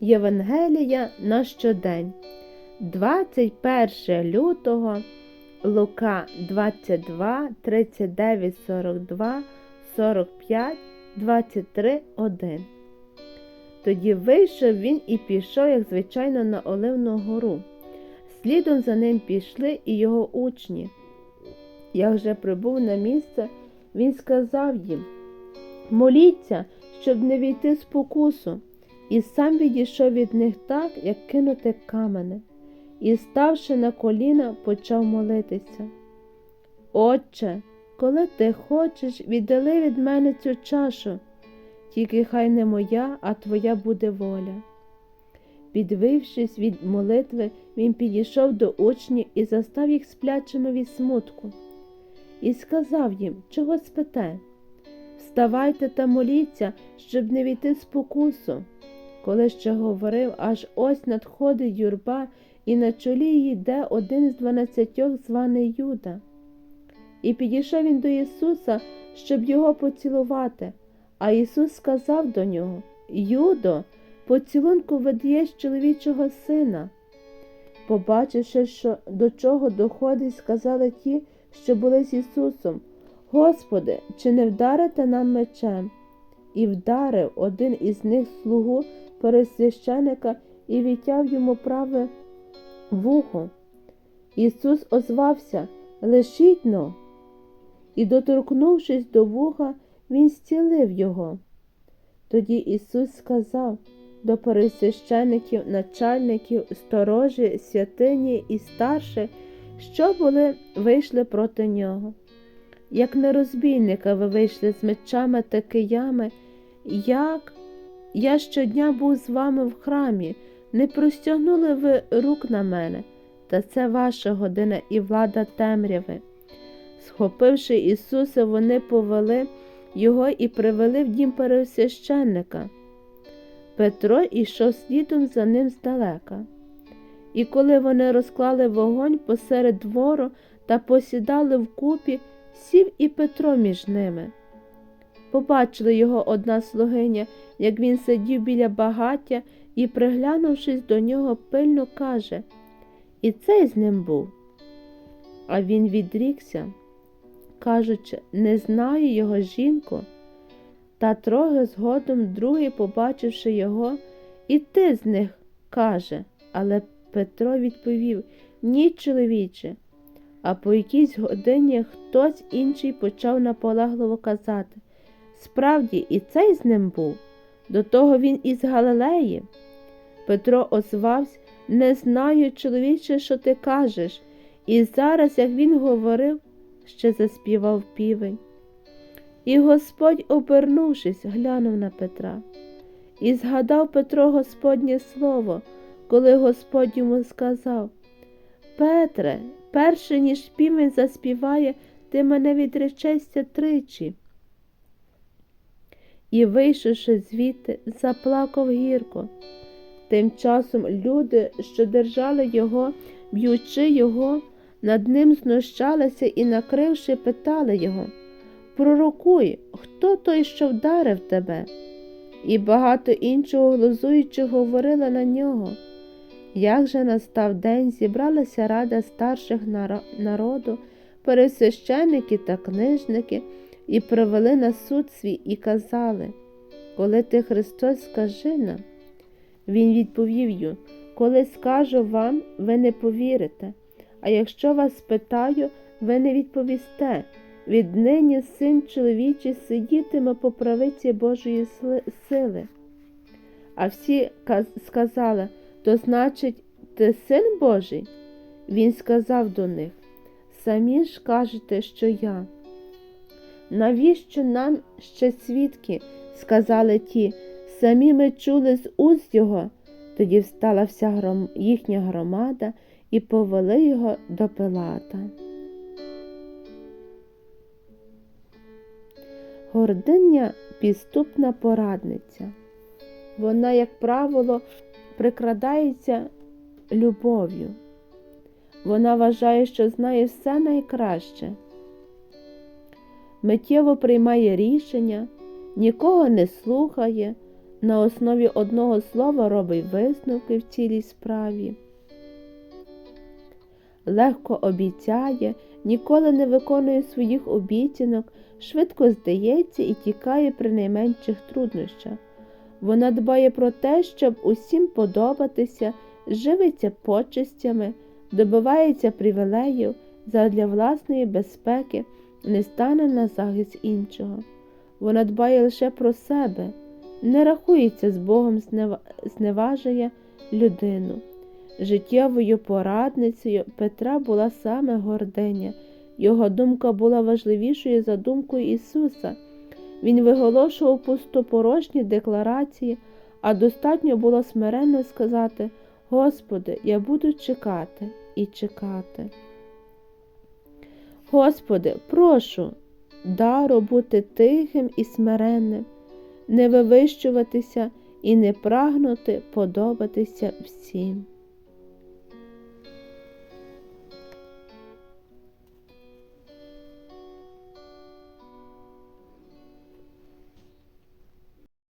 Євангелія на щодень, 21 лютого, Лука 22, 39, 42, 45, 23, 1. Тоді вийшов він і пішов, як звичайно, на Оливну гору. Слідом за ним пішли і його учні. Як вже прибув на місце, він сказав їм Моліться, щоб не війти з покусу, і сам відійшов від них так, як кинути камене, і, ставши на коліна, почав молитися. Отче, коли ти хочеш, віддали від мене цю чашу, тільки хай не моя, а твоя буде воля. Підвившись від молитви, він підійшов до учнів і застав їх сплячими від смутку, і сказав їм, чого спите? Вставайте та моліться, щоб не війти з покусу. Коли ще говорив, аж ось надходить юрба, і на чолі її йде один з дванадцятьох, званий Юда. І підійшов він до Ісуса, щоб його поцілувати. А Ісус сказав до нього Юдо, поцілунку ведєш чоловічого сина. Побачивши, що до чого доходить, сказали ті, що були з Ісусом. Господи, чи не вдарите нам мечем? І вдарив один із них слугу пересвященика і відтяв йому праве вухо. Ісус озвався Лишіть но. І, доторкнувшись до вуха, Він зцілив його. Тоді Ісус сказав до пересвящеників, начальників, сторожі, святині і старших, що були вийшли проти нього. Як на розбійника ви вийшли з мечами та киями, як я щодня був з вами в храмі, не простягнули ви рук на мене, та це ваша година і влада темряви. Схопивши Ісуса, вони повели його і привели в дім пересвященника. Петро йшов слідом за ним здалека. І коли вони розклали вогонь посеред двору та посідали вкупі, сів і Петро між ними. Побачила його одна слугиня, як він сидів біля багаття і, приглянувшись до нього, пильно каже І цей з ним був. А він відрікся, кажучи, не знаю його жінку. Та трохи згодом другий, побачивши його, і ти з них каже. Але Петро відповів Ні, чоловіче. А по якійсь годині хтось інший почав наполегливо казати Справді, і цей з ним був. До того він із Галилеї. Петро озвався Не знаю, чоловіче, що ти кажеш. І зараз, як він говорив, ще заспівав півень. І Господь, обернувшись, глянув на Петра. І згадав Петро Господнє слово, коли Господь йому сказав Петре, перше, ніж півень заспіває, ти мене відречешся тричі. І, вийшовши звідти, заплакав гірко. Тим часом люди, що держали його, б'ючи його, над ним знущалися і, накривши, питали його Пророкуй, хто той, що вдарив тебе? І багато іншого глузуючи говорили на нього. Як же настав день, зібралася рада старших народу, пересвященники та книжники, і привели на суд свій і казали, коли ти Христос, скажи нам. Він відповів їм, коли скажу вам, ви не повірите, а якщо вас спитаю, ви не відповісте. Віднині син чоловічий сидітиме по правиці Божої сили. А всі сказали, то значить, ти син Божий? Він сказав до них, самі ж кажете, що я. Навіщо нам ще свідки? сказали ті, самі ми чули з уст його. Тоді встала вся гром... їхня громада і повели його до Пилата. Гординя підступна порадниця. Вона, як правило, прикрадається любов'ю. Вона вважає, що знає все найкраще. Миттєво приймає рішення, нікого не слухає, на основі одного слова робить висновки в цілій справі. Легко обіцяє, ніколи не виконує своїх обіцянок, швидко здається і тікає при найменших труднощах. Вона дбає про те, щоб усім подобатися, живиться почестями, добивається привілеїв задля власної безпеки, не стане на захист іншого. Вона дбає лише про себе, не рахується з Богом, знева- зневажує людину. Життєвою порадницею Петра була саме гординя. Його думка була важливішою за думкою Ісуса. Він виголошував пустопорожні декларації, а достатньо було смиренно сказати: Господи, я буду чекати і чекати. Господи, прошу, дару бути тихим і смиренним, не вивищуватися і не прагнути подобатися всім.